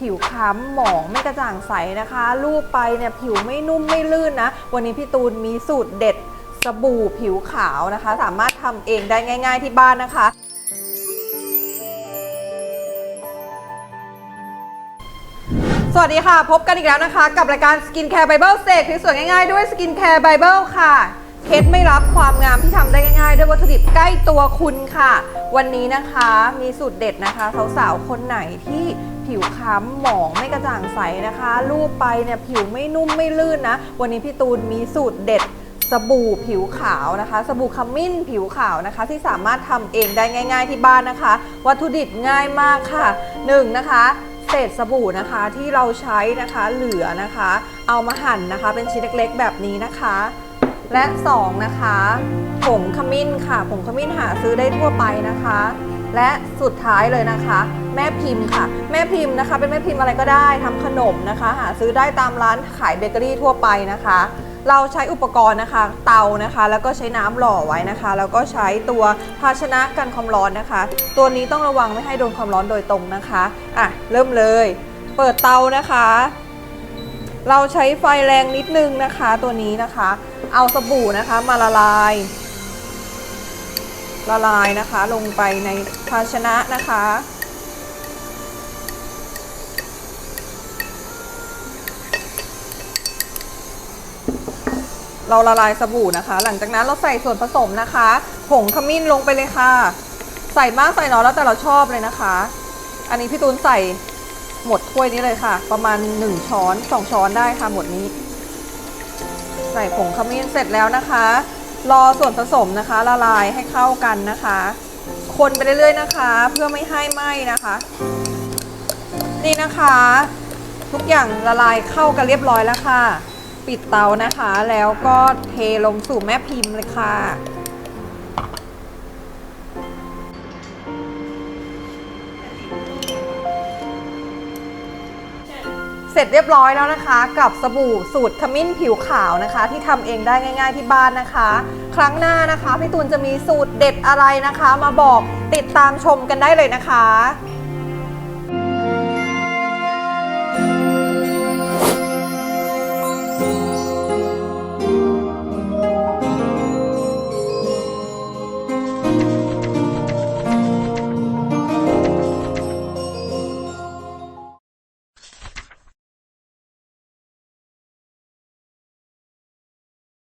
ผิวคล้ำหมองไม่กระจ่างใสนะคะ ลูบไปเนี่ยผิวไม่นุ่มไม่ลื่นนะ วันนี้พี่ตูนมีสูตรเด็ดสบู่ผิวขาวนะคะ สามารถทำเองได้ง่าย ๆที่บ้านนะคะ สวัสดีค่ะ พบกันอีกแล้วนะคะ กับรายการ Skin Care Bible เสกที่สวยง่ายๆด้วย Skin Care Bible ค่ะ เคล็ดไม่รับความงามที่ทำได้ง่ายๆ ด้วยวัตถุดิบใกล้ตัวคุณค่ะ วันนี้นะคะมีสูตรเด็ดนะคะ สาวๆ คนไหนที่ผิวคล้ำหมองไม่กระจ่างใสนะคะลูบไปเนี่ยผิวไม่นุ่มไม่ลื่นนะ วันนี้พี่ตูนมีสูตรเด็ดสบู่ผิวขาวนะคะ สบู่ขมิ้นผิวขาวนะคะ ที่สามารถทำเองได้ง่าย ๆ ที่บ้านนะคะ วัตถุดิบง่ายมากค่ะหนึ่งนะคะเศษสบู่นะคะที่เราใช้นะคะเหลือนะคะ เอามาหั่นนะคะ เป็นชิ้นเล็กๆ แบบนี้นะคะ และสองนะคะผงขมิ้นค่ะผงขมิ้นหาซื้อได้ทั่วไปนะคะ และสุดท้ายเลยนะคะ แม่พิมพ์ค่ะ แม่พิมพ์นะคะ เป็นแม่พิมพ์อะไรก็ได้ทำขนมนะคะ หาซื้อได้ตามร้านขายเบเกอรี่ทั่วไปนะคะ เราใช้อุปกรณ์นะคะ เตานะคะ แล้วก็ใช้น้ำหล่อไว้นะคะ แล้วก็ใช้ตัวภาชนะกันความร้อนนะคะ ตัวนี้ต้องระวังไม่ให้โดนความร้อนโดยตรงนะคะอะเริ่มเลย เปิดเตานะคะ เราใช้ไฟแรงนิดนึงนะคะตัวนี้นะคะ เอาสบู่นะคะมาละลาย ละลายนะคะลงไปในภาชนะนะคะ เราละลายสบู่นะคะ หลังจากนั้นเราใส่ส่วนผสมนะคะ ผงขมิ้นลงไปเลยค่ะ ใส่มากใส่น้อยแล้วแต่เราชอบเลยนะคะ อันนี้พี่ตูนใส่ หมดถ้วยนี้เลยค่ะ ประมาณ 1 ช้อน 2 ช้อนได้ค่ะหมดนี้ ใส่ผงขมิ้นเสร็จแล้วนะคะ รอส่วนผสมนะคะละลายให้เข้ากันนะคะ คนไปเรื่อยๆนะคะ เพื่อไม่ให้ไหม้นะคะ นี่นะคะ ทุกอย่างละลายเข้ากันเรียบร้อยแล้วค่ะ ปิดเตานะคะ แล้วก็เทลงสู่แม่พิมพ์เลยค่ะ เสร็จเรียบร้อยแล้วนะคะ กับสบู่สูตรขมิ้นผิวขาวนะคะ ที่ทำเองได้ง่าย ๆที่บ้านนะคะ ครั้งหน้านะคะพี่ตูนจะมีสูตรเด็ดอะไรนะคะ มาบอกติดตามชมกันได้เลยนะคะ